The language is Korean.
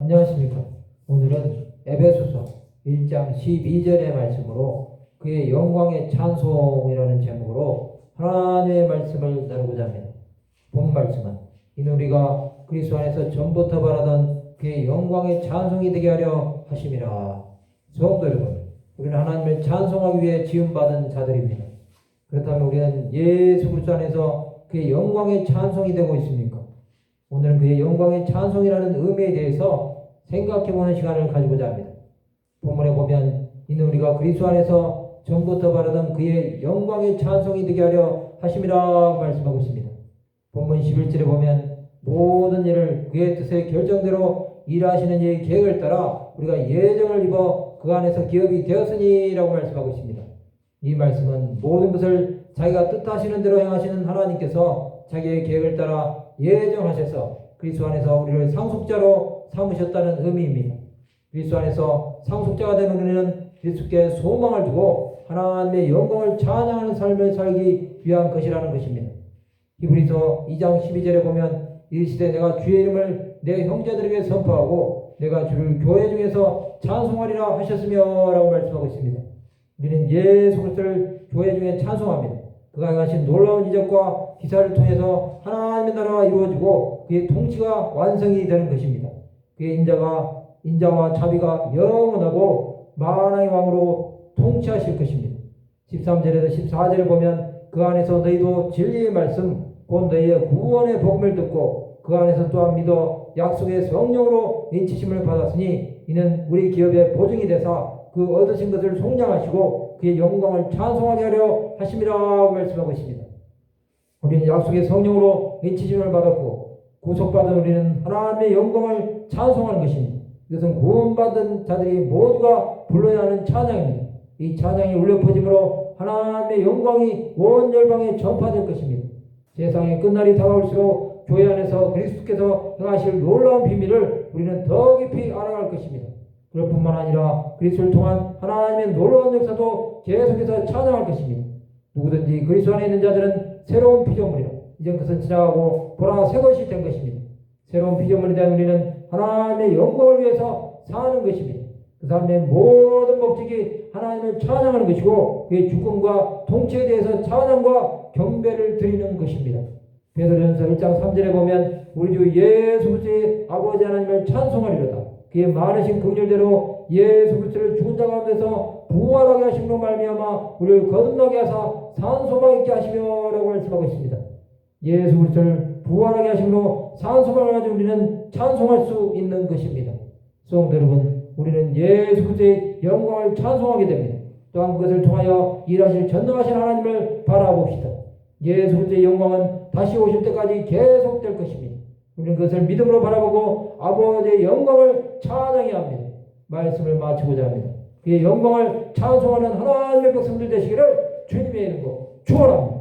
안녕하십니까. 오늘은 에베소서 1장 12절의 말씀으로 그의 영광의 찬송이라는 제목으로 하나님의 말씀을 나누고자 합니다. 본 말씀은 이는 우리가 그리스도 안에서 전부터 바라던 그의 영광의 찬송이 되게 하려 하심이라. 성도 여러분, 우리는 하나님을 찬송하기 위해 지음받은 자들입니다. 그렇다면 우리는 예수 그리스도 안에서 그의 영광의 찬송이 되고 있습니까? 오늘은 그의 영광의 찬송이라는 의미에 대해서 생각해보는 시간을 가지고자 합니다. 본문에 보면 이는 우리가 그리스도 안에서 전부터 바라던 그의 영광의 찬송이 되게 하려 하심이라 말씀하고 있습니다. 본문 11절에 보면 모든 일을 그의 뜻의 결정대로 일하시는 이의 계획을 따라 우리가 예정을 입어 그 안에서 기업이 되었으니라고 말씀하고 있습니다. 이 말씀은 모든 것을 자기가 뜻하시는 대로 행하시는 하나님께서 자기의 계획을 따라 예정하셔서 그리스도 안에서 우리를 상속자로 삼으셨다는 의미입니다. 그리스도 안에서 상속자가 된 우리는 그리스도께 소망을 두고 하나님의 영광을 찬양하는 삶을 살기 위한 것이라는 것입니다. 히브리서 2장 12절에 보면 이 시대 내가 주의 이름을 내 형제들에게 선포하고 내가 주를 교회 중에서 찬송하리라 하셨으며 라고 말씀하고 있습니다. 우리는 예수 그리스도를 교회 중에 찬송합니다. 그가 행하신 놀라운 이적과 기사를 통해서 하나님의 나라가 이루어지고 그의 통치가 완성이 되는 것입니다. 그의 인자가 인자와 자비가 영원하고 만왕의 왕으로 통치하실 것입니다. 13절에서 14절에 보면 그 안에서 너희도 진리의 말씀 곧 너희의 구원의 복음을 듣고 그 안에서 또한 믿어 약속의 성령으로 인치심을 받았으니 이는 우리 기업의 보증이 되사 그 얻으신 것을 속량하시고 그의 영광을 찬송하게 하려 하심이라고 말씀하고 있습니다. 우리는 약속의 성령으로 인치심을 받았고 구속받은 우리는 하나님의 영광을 찬송하는 것입니다. 이것은 구원받은 자들이 모두가 불러야 하는 찬양입니다. 이 찬양이 울려 퍼짐으로 하나님의 영광이 온 열방에 전파될 것입니다. 세상의 끝날이 다가올수록 교회 안에서 그리스도께서 행하실 놀라운 비밀을 우리는 더 깊이 알아갈 것입니다. 그럴 뿐만 아니라 그리스도를 통한 하나님의 놀라운 역사도 계속해서 찬양할 것입니다. 누구든지 그리스도 안에 있는 자들은 새로운 피조물이라 이전 것은 지나가고 보라 새 것이 된 것입니다. 새로운 피조물에 대한 우리는 하나님의 영광을 위해서 사는 것입니다. 그 사람의 모든 목적이 하나님을 찬양하는 것이고 그의 주권과 통치에 대해서 찬양과 경배를 드리는 것입니다. 베드로전서 1장 3절에 보면 우리 주 예수 그리스도의 아버지 하나님을 찬송하리로다. 그의 많으신 긍휼대로 예수 그리스도를 죽은 자 가운데서 부활하게 하심으로 말미암아 우리를 거듭나게 하사 산소망 있게 하시며라고 말씀하고 있습니다. 예수 그리스도를 부활하게 하심으로 산소망을 가지고 우리는 찬송할 수 있는 것입니다. 성도 여러분, 우리는 예수 그리스도의 영광을 찬송하게 됩니다. 또한 그것을 통하여 일하실 전능하신 하나님을 바라봅시다. 예수 그리스도의 영광은 다시 오실 때까지 계속될 것입니다. 우리는 그것을 믿음으로 바라보고 아버지의 영광을 찬양해야 합니다. 말씀을 마치고자 합니다. 그의 영광을 찬송하는 하나님의 백성들 되시기를 주님의 이름으로 축원합니다.